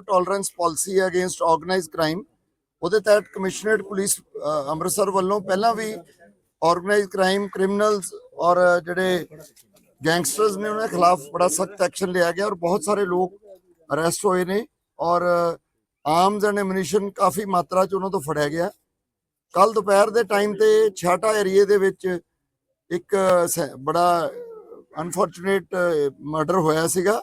Tolerance policy ਹੈ against organised crime ਉਹਦੇ ਤਹਿਤ ਕਮਿਸ਼ਨਰੇਟ ਪੁਲਿਸ ਅੰਮ੍ਰਿਤਸਰ ਵੱਲੋਂ ਪਹਿਲਾਂ ਵੀ ਆਰਗੇਨਾਈਜ਼ਡ ਕ੍ਰਾਈਮ ਕ੍ਰਿਮੀਨਲਸ ਔਰ ਜਿਹੜੇ ਗੈਂਗਸਟਰਸ ਨੇ ਉਹਨਾਂ ਖਿਲਾਫ ਬੜਾ ਸਖਤ ਐਕਸ਼ਨ ਲਿਆ ਗਿਆ ਔਰ ਬਹੁਤ ਸਾਰੇ ਲੋਕ ਅਰੈਸਟ ਹੋਏ ਨੇ ਔਰ ਆਰਮਸ ਐਂਡ ਐਮੂਨੀਸ਼ਨ ਕਾਫੀ ਮਾਤਰਾ ਚ ਉਹਨਾਂ ਤੋਂ ਫੜਿਆ ਗਿਆ। ਕੱਲ ਦੁਪਹਿਰ ਦੇ ਟਾਈਮ ਤੇ ਛਾਟਾ ਏਰੀਏ ਦੇ ਵਿੱਚ ਇੱਕ ਬੜਾ ਅਨਫੋਰਚੂਨੇਟ ਮਰਡਰ ਹੋਇਆ ਸੀਗਾ।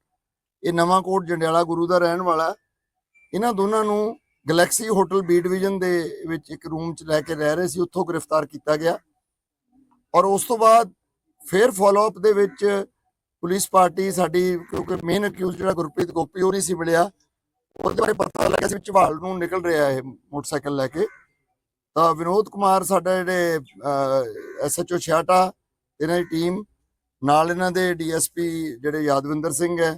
ਇਹ ਨਵਾਂ ਕੋਟ ਜੰਡਿਆਲਾ ਗੁਰੂ ਦਾ ਰਹਿਣ ਵਾਲਾ ਇਹਨਾਂ ਦੋਨਾਂ ਨੂੰ ਗੈਲੈਕਸੀ ਹੋਟਲ ਬੀ ਡਿਵੀਜ਼ਨ ਦੇ ਵਿੱਚ ਇੱਕ ਰੂਮ 'ਚ ਲੈ ਕੇ ਰਹਿ ਰਹੇ ਸੀ, ਉੱਥੋਂ ਗ੍ਰਿਫਤਾਰ ਕੀਤਾ ਗਿਆ। ਔਰ ਉਸ ਤੋਂ ਬਾਅਦ ਫਿਰ ਫਾਲੋ ਅਪ ਦੇ ਵਿੱਚ ਪੁਲਿਸ ਪਾਰਟੀ ਸਾਡੀ, ਕਿਉਂਕਿ ਮੇਨ ਅਕਿਊਜ਼ ਜਿਹੜਾ ਗੁਰਪ੍ਰੀਤ ਗੋਪੀ, ਉਹ ਨਹੀਂ ਸੀ ਮਿਲਿਆ। ਉਹਦੇ ਬਾਰੇ ਪਤਾ ਲੱਗਿਆ ਸੀ ਝਵਾਲ ਨੂੰ ਨਿਕਲ ਰਿਹਾ ਇਹ ਮੋਟਰਸਾਈਕਲ ਲੈ ਕੇ। ਤਾਂ ਵਿਨੋਦ ਕੁਮਾਰ ਸਾਡਾ ਜਿਹੜੇ ਐਸਐਚਓ ਛਿਆਟਾ ਇਹਨਾਂ ਦੀ ਟੀਮ ਨਾਲ ਇਹਨਾਂ ਦੇ ਡੀਐਸਪੀ ਜਿਹੜੇ ਯਾਦਵਿੰਦਰ ਸਿੰਘ ਹੈ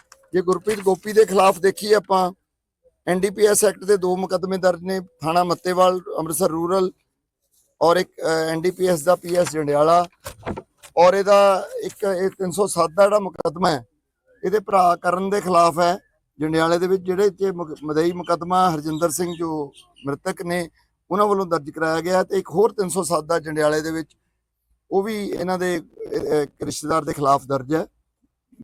ਜੇ ਗੁਰਪ੍ਰੀਤ ਗੋਪੀ ਦੇ ਖਿਲਾਫ ਦੇਖੀਏ ਆਪਾਂ ਐਨਡੀਪੀਐਸ ਐਕਟ ਦੇ ਦੋ ਮੁਕੱਦਮੇ ਦਰਜ ਨੇ, ਥਾਣਾ ਮੱਤੇਵਾਲ, ਅੰਮ੍ਰਿਤਸਰ ਰੂਰਲ ਔਰ ਇੱਕ ਐਨਡੀਪੀਐਸ ਦਾ ਪੀਐਸ ਜੰਡਿਆਲਾ ਔਰ ਇਹਦਾ ਇੱਕ, ਇਹ 307 ਦਾ ਜਿਹੜਾ ਮੁਕੱਦਮਾ ਹੈ, ਇਹਦੇ ਭਰਾ ਕਰਨ ਦੇ ਖਿਲਾਫ ਹੈ। ਜੰਡਿਆਲੇ ਦੇ ਵਿੱਚ ਜਿਹੜੇ ਚ ਮੁਕ- ਮਦਈ ਮੁਕੱਦਮਾ ਹਰਜਿੰਦਰ ਸਿੰਘ ਜੋ ਮ੍ਰਿਤਕ ਨੇ, ਉਹਨਾਂ ਵੱਲੋਂ ਦਰਜ ਕਰਾਇਆ ਗਿਆ ਤੇ ਇੱਕ ਹੋਰ 307 ਦਾ ਜੰਡਿਆਲੇ ਦੇ ਵਿੱਚ ਉਹ ਵੀ ਇਹਨਾਂ ਦੇ ਰਿਸ਼ਤੇਦਾਰ ਦੇ ਖਿਲਾਫ ਦਰਜ ਹੈ।